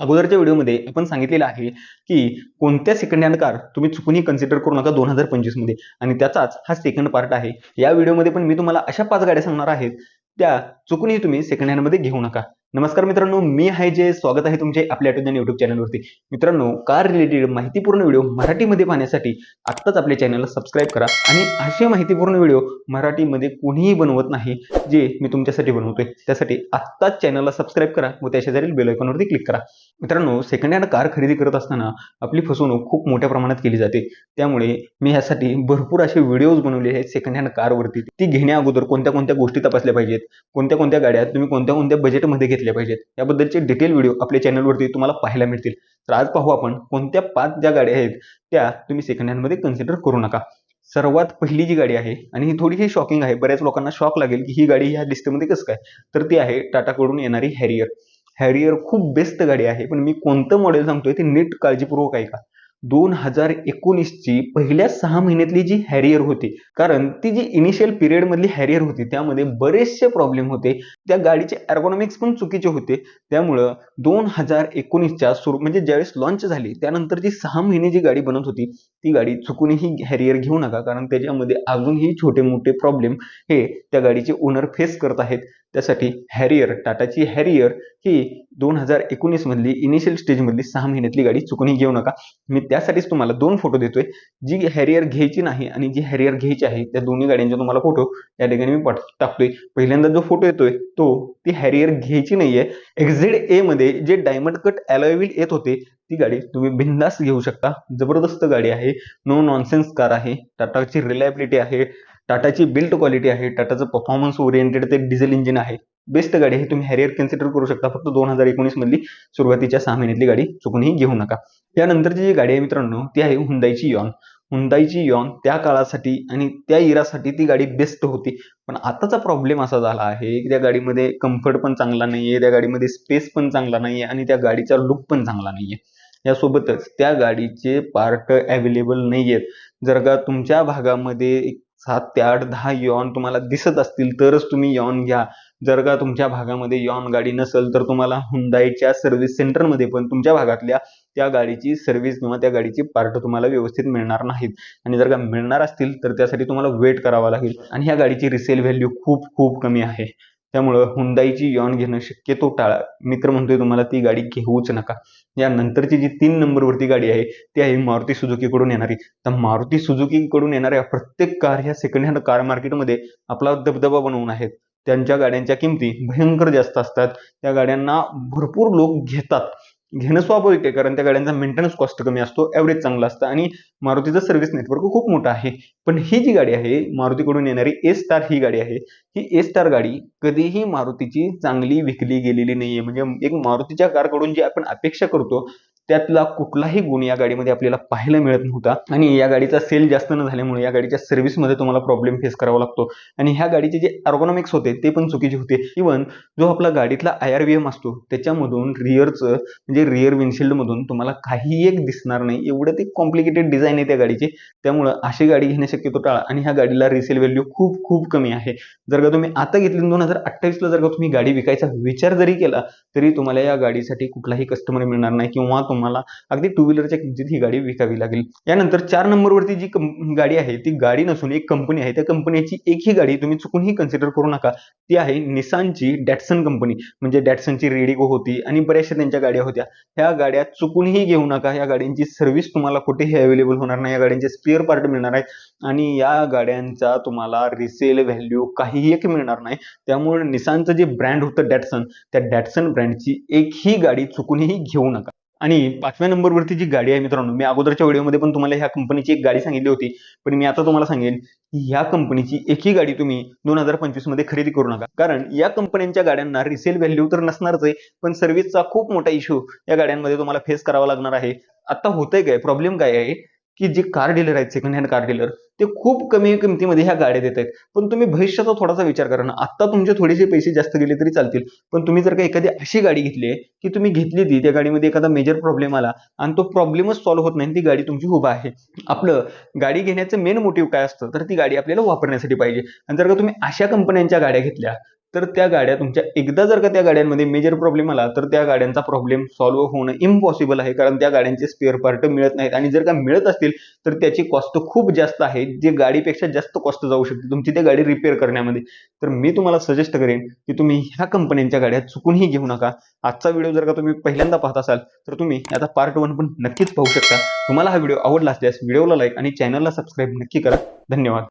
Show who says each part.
Speaker 1: अगोदरच्या व्हिडिओमध्ये आपण सांगितलेलं आहे की कोणत्या सेकंड हँड कार तुम्ही चुकूनही कन्सिडर करू नका दोन हजार पंचवीसमध्ये आणि त्याचाच हा सेकंड पार्ट आहे. या व्हिडिओमध्ये पण मी तुम्हाला अशा पाच गाड्या सांगणार आहेत त्या चुकूनही तुम्ही सेकंड हँडमध्ये घेऊ नका. नमस्कार मित्रांनो मी आहे जे. स्वागत आहे तुमचे आपल्या आठवण युट्यूब चॅनलवरती मित्रांनो कार रिलेटेड माहितीपूर्ण व्हिडिओ मराठीमध्ये पाहण्यासाठी आत्ताच आपल्या चॅनलला सबस्क्राईब करा आणि असे माहितीपूर्ण व्हिडिओ मराठीमध्ये कोणीही बनवत नाही जे मी तुमच्यासाठी बनवतोय. त्यासाठी आत्ताच चॅनलला सबस्क्राईब करा व त्या शेजारील बेलायकॉनवरती क्लिक करा. मित्रांनो सेकंड हँड कार खरेदी करत असताना आपली फसवणूक खूप मोठ्या प्रमाणात केली जाते. त्यामुळे मी ह्यासाठी भरपूर असे व्हिडिओज बनवले आहेत सेकंड हँड कारवरती ती घेण्या अगोदर कोणत्या कोणत्या गोष्टी तपासल्या पाहिजेत? कोणत्या कोणत्या गाड्या तुम्ही कोणत्या कोणत्या बजेटमध्ये घेतल्या पाहिजेत? याबद्दलचे डिटेल व्हिडिओ आपल्या चॅनलवरती तुम्हाला पाहायला मिळतील. तर आज पाहू आपण कोणत्या पाच ज्या गाड्या आहेत त्या तुम्ही सेकंड हँडमध्ये कन्सिडर करू नका. सर्वात पहिली जी गाडी आहे आणि ही थोडीशी शॉकिंग आहे बऱ्याच लोकांना शॉक लागेल की ही गाडी ह्या लिस्टमध्ये कसं काय? तर ती आहे टाटाकडून येणारी हॅरियर हॅरियर खूप बेस्ट गाडी आहे. पण मी कोणतं मॉडेल सांगतोय ते नीट काळजीपूर्वक ऐका. दोन हजार एकोणीसची पहिल्या सहा महिन्यातली जी हॅरियर होती कारण ती जी इनिशियल पिरियडमधली हॅरियर होती त्यामध्ये बरेचसे प्रॉब्लेम होते. त्या गाडीचे ॲर्गोनॉमिक्स पण चुकीचे होते. त्यामुळं दोन हजार एकोणीसच्या सुरू म्हणजे ज्यावेळेस लॉन्च झाली त्यानंतर जी सहा महिने जी गाडी बनत होती ती गाडी चुकूनही हॅरियर घेऊ नका कारण त्याच्यामध्ये अजूनही छोटे मोठे प्रॉब्लेम हे त्या गाडीचे ओनर फेस करत आहेत. त्यासाठी हॅरियर टाटाची हॅरियर ही दोन हजार एकोणीसमधली इनिशियल स्टेजमधली सहा महिन्यातली गाडी चुकूनही घेऊ नका. मी त्यासाठीच तुम्हाला दोन फोटो देतोय. जी हॅरियर घ्यायची नाही आणि जी हॅरियर घ्यायची आहे त्या दोन्ही गाड्यांचे तुम्हाला फोटो या ठिकाणी मी पाठ टाकतोय. पहिल्यांदा जो फोटो येतोय तो ती हॅरियर घ्यायची नाहीये. एक्झेड ए मध्ये जे डायमंड कट अलॉयविल येत होते ती गाडी तुम्ही बिंदास घेऊ शकता. जबरदस्त गाडी आहे. नो नॉनसेन्स कार आहे. टाटाची रिलायबिलिटी आहे. टाटाची बिल्ट क्वालिटी आहे टाटाचं परफॉर्मन्स ओरिएंटेड ते डिझेल इंजिन आहे. बेस्ट गाडी आहे तुम्ही हॅरियर कन्सिडर करू शकता. फक्त दोन हजार एकोणीस मधली सुरुवातीच्या सहा महिन्यातली गाडी चुकूनही घेऊ नका. त्यानंतरची जी गाडी आहे मित्रांनो ती आहे हुंदाईची यॉन हुंदाईची यॉन त्या काळासाठी आणि त्या इरासाठी ती गाडी बेस्ट होती. पण आताचा प्रॉब्लेम असा झाला आहे की त्या गाडीमध्ये कम्फर्ट पण चांगला नाही आहे त्या गाडीमध्ये स्पेस पण चांगला नाही आहे आणि त्या गाडीचा लुक पण चांगला नाही आहे यासोबतच त्या गाडीचे पार्ट अवेलेबल नाही आहेत जर का तुमच्या भागामध्ये एक सात ते आठ दहा यॉन तुम्हाला दिसत असतील तरच तुम्ही यॉन घ्या. जर का तुमच्या भागामध्ये यॉन गाडी नसेल तर तुम्हाला हुंदाईच्या सर्व्हिस सेंटरमध्ये पण तुमच्या भागातल्या त्या गाडीची सर्व्हिस किंवा त्या गाडीची पार्ट तुम्हाला व्यवस्थित मिळणार नाहीत. आणि जर का मिळणार असतील तर त्यासाठी तुम्हाला वेट करावा लागेल. आणि ह्या गाडीची रिसेल व्हॅल्यू खूप खूप कमी आहे. त्यामुळं हुंदाईची यॉन घेणं शक्यतो टाळा. मित्र म्हणतोय तुम्हाला ती गाडी घेऊच नका. यानंतरची जी तीन नंबरवरती गाडी आहे ती आहे मारुती सुझुकीकडून येणारी. तर मारुती सुझुकीकडून येणाऱ्या प्रत्येक कार ह्या सेकंड हँड कार मार्केटमध्ये आपला दबदबा बनवून आहेत. त्यांच्या गाड्यांच्या किमती भयंकर जास्त असतात. त्या गाड्यांना भरपूर लोक घेतात. घेणं स्वाभाविक आहे कारण त्या गाड्यांचा मेंटेनन्स कॉस्ट कमी असतो ॲव्हरेज चांगला असतं आणि मारुतीचं सर्व्हिस नेटवर्क खूप मोठं आहे. पण ही जी गाडी आहे मारुतीकडून येणारी ए स्टार ही गाडी आहे. ही ए स्टार गाडी कधीही मारुतीची चांगली विकली गेलेली नाहीये. म्हणजे एक मारुतीच्या कारकडून जी आपण अपेक्षा करतो त्यातला कुठलाही गुण या गाडीमध्ये आपल्याला पाहायला मिळत नव्हता. आणि या गाडीचा सेल जास्त न झाल्यामुळे या गाडीच्या सर्व्हिसमध्ये तुम्हाला प्रॉब्लेम फेस करावा लागतो. आणि ह्या गाडीचे जे अर्गोनॉमिक्स होते ते पण चुकीचे होते. इवन जो आपला गाडीतला आय आर व्ही एम असतो त्याच्यामधून रिअरचं म्हणजे रिअर विंडशिल्डमधून तुम्हाला काही एक दिसणार नाही. एवढं ते कॉम्प्लिकेटेड डिझाईन आहे त्या गाडीची. त्यामुळं अशी गाडी घेणे शक्यतो टाळा. आणि ह्या गाडीला रिसेल व्हॅल्यू खूप खूप कमी आहे. जर का तुम्ही आता घेतली दोन हजार अठ्ठावीसला जर का तुम्ही गाडी विकायचा विचार जरी केला तरी तुम्हाला या गाडीसाठी कुठलाही कस्टमर मिळणार नाही किंवा तुम्हाला अगदी टू व्हीलरच्या किमतीत ही गाडी विकावी लागेल. यानंतर चार नंबरवरती जी गाडी आहे ती गाडी नसून एक कंपनी आहे. त्या कंपनीची एकही गाडी तुम्ही चुकूनही कन्सिडर करू नका. ती आहे निसानची डॅटसन कंपनी म्हणजे डॅटसनची रेडिगो होती आणि बऱ्याचशा त्यांच्या गाड्या होत्या. ह्या गाड्या चुकूनही घेऊ नका. या गाड्यांची सर्व्हिस तुम्हाला कुठेही अवेलेबल होणार नाही. या गाड्यांचे स्पेअर पार्ट मिळणार आहेत. आणि या गाड्यांचा तुम्हाला रिसेल व्हॅल्यू काहीही एक मिळणार नाही. त्यामुळे निसानचं जे ब्रँड होतं डॅटसन त्या डॅटसन ब्रँडची एकही गाडी चुकूनही घेऊ नका. आणि पाचव्या नंबरवरती जी गाडी आहे मित्रांनो मी अगोदरच्या व्हिडिओमध्ये पण तुम्हाला ह्या कंपनीची एक गाडी सांगितली होती. पण मी आता तुम्हाला सांगेन की ह्या कंपनीची एकही गाडी तुम्ही दोन हजार पंचवीसमध्ये खरेदी करू नका. कारण या कंपन्यांच्या गाड्यांना रिसेल व्हॅल्यू तर नसणारच आहे पण सर्व्हिसचा खूप मोठा इश्यू या गाड्यांमध्ये तुम्हाला फेस करावा लागणार आहे. आता होतंय काय? प्रॉब्लेम काय आहे? की जे कार डीलर आहेत सेकंड हँड कार डीलर ते खूप कमी किमतीमध्ये ह्या गाड्या देत आहेत पण तुम्ही भविष्याचा थोडासा विचार करा ना. आता तुमचे थोडेसे पैसे जास्त गेले तरी चालतील. पण तुम्ही जर का एखादी अशी गाडी घेतली आहे की तुम्ही घेतली ती त्या गाडीमध्ये एखादा मेजर प्रॉब्लेम आला आणि तो प्रॉब्लेमच सॉल्व्ह होत नाही ती गाडी तुमची उभा आहे. आपलं गाडी घेण्याचं मेन मोटिव्ह काय असतं? तर ती गाडी आपल्याला वापरण्यासाठी पाहिजे. आणि जर का तुम्ही अशा कंपन्यांच्या गाड्या घेतल्या तर त्या गाड्या तुमच्या एकदा जर का त्या गाड्यांमध्ये मेजर प्रॉब्लेम आला तर त्या गाड्यांचा प्रॉब्लेम सॉल्व्ह होणं इम्पॉसिबल आहे. कारण त्या गाड्यांचे स्पेअर पार्ट मिळत नाहीत. आणि जर का मिळत असतील तर त्याची कॉस्ट खूप जास्त आहे. जे गाडीपेक्षा जास्त कॉस्ट जाऊ शकते तुमची त्या गाडी रिपेअर करण्यामध्ये. तर मी तुम्हाला सजेस्ट करेन की तुम्ही ह्या कंपन्यांच्या गाड्या चुकूनही घेऊ नका. आजचा व्हिडिओ जर का तुम्ही पहिल्यांदा पाहत असाल तर तुम्ही याचा पार्ट वन पण नक्कीच पाहू शकता. तुम्हाला हा व्हिडिओ आवडला असल्यास व्हिडिओला लाईक आणि चॅनलला सबस्क्राईब नक्की करा. धन्यवाद.